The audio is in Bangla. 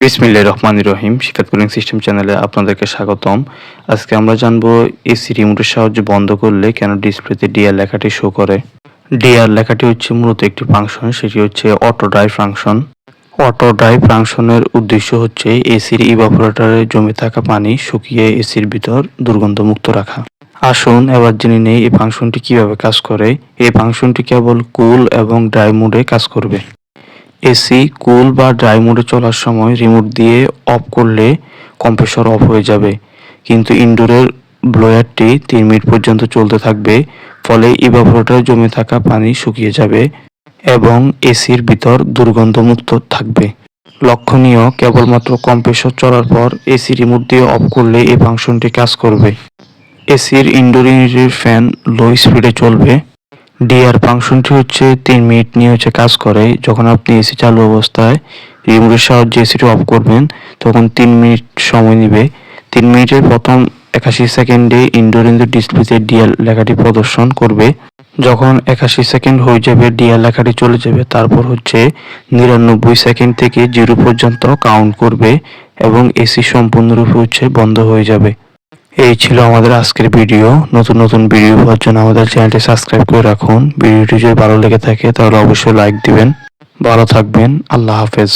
বিসমিল্লাহির রহমানির রহিম শিক্ষাত কুলিং সিস্টেম চ্যানেলে আপনাদেরকে স্বাগতম। আজকে আমরা জানব এসি রিমোটের সাহায্যে বন্ধ করলে কেন ডিসপ্লেতে ডিআর লেখাটি শো করে? ডিআর লেখাটি হচ্ছে মূলত একটি ফাংশন সেটি হচ্ছে auto drive function auto drive ফাংশনের উদ্দেশ্য হচ্ছে এসির ইভাপোরেটরে জমে থাকা পানি শুকিয়ে এসির ভিতর দুর্গন্ধমুক্ত রাখা। আসুন, এবার জেনে নেই এই ফাংশনটি কীভাবে কাজ করে। এই ফাংশনটি কেবল কুল এবং ড্রাই মোডে কাজ করবে। এসি, কুল বা ড্রাই মোডে চলার সময় রিমোট দিয়ে অফ করলে কম্প্রেসর অফ হয়ে যাবে। কিন্তু ইনডোরের ব্লোয়ারটি তিন মিনিট পর্যন্ত চলতে থাকবে, ফলে ইভাপোরেটরে জমে থাকা পানি শুকিয়ে যাবে এবং এসির ভিতর দুর্গন্ধমুক্ত থাকবে। লক্ষণীয়, কেবলমাত্র কম্প্রেসর চলার পর এসি রিমোট দিয়ে অফ করলে এই ফাংশনটি কাজ করবে। এসির ইনডোর ইউনিটের ফ্যান লো স্পিডে চলবে। ডিআর ফাংশনটি হচ্ছে তিন মিনিট নিয়ে হচ্ছে কাজ করে। যখন আপনি এসি চালু অবস্থায় রিমোটের সাহায্যে এসিটি অফ করবেন, তখন তিন মিনিট সময় নেবে। তিন মিনিটের প্রথম একাশি সেকেন্ডে ইনডোর ইন্দু ডিসপ্লেতে ডিআর লেখাটি প্রদর্শন করবে। যখন একাশি সেকেন্ড হয়ে যাবে ডিআর লেখাটি চলে যাবে, তারপর হচ্ছে নিরানব্বই সেকেন্ড থেকে জিরো পর্যন্ত কাউন্ট করবে এবং এসি সম্পূর্ণরূপে হচ্ছে বন্ধ হয়ে যাবে। এই ছিল আমাদের আজকের ভিডিও। নতুন নতুন ভিডিও পাওয়ার জন্য আমাদের চ্যানেলটি সাবস্ক্রাইব করে রাখুন। ভিডিওটি যদি ভালো লেগে থাকে, তাহলে অবশ্যই লাইক দিবেন। ভালো থাকবেন। আল্লাহ হাফেজ।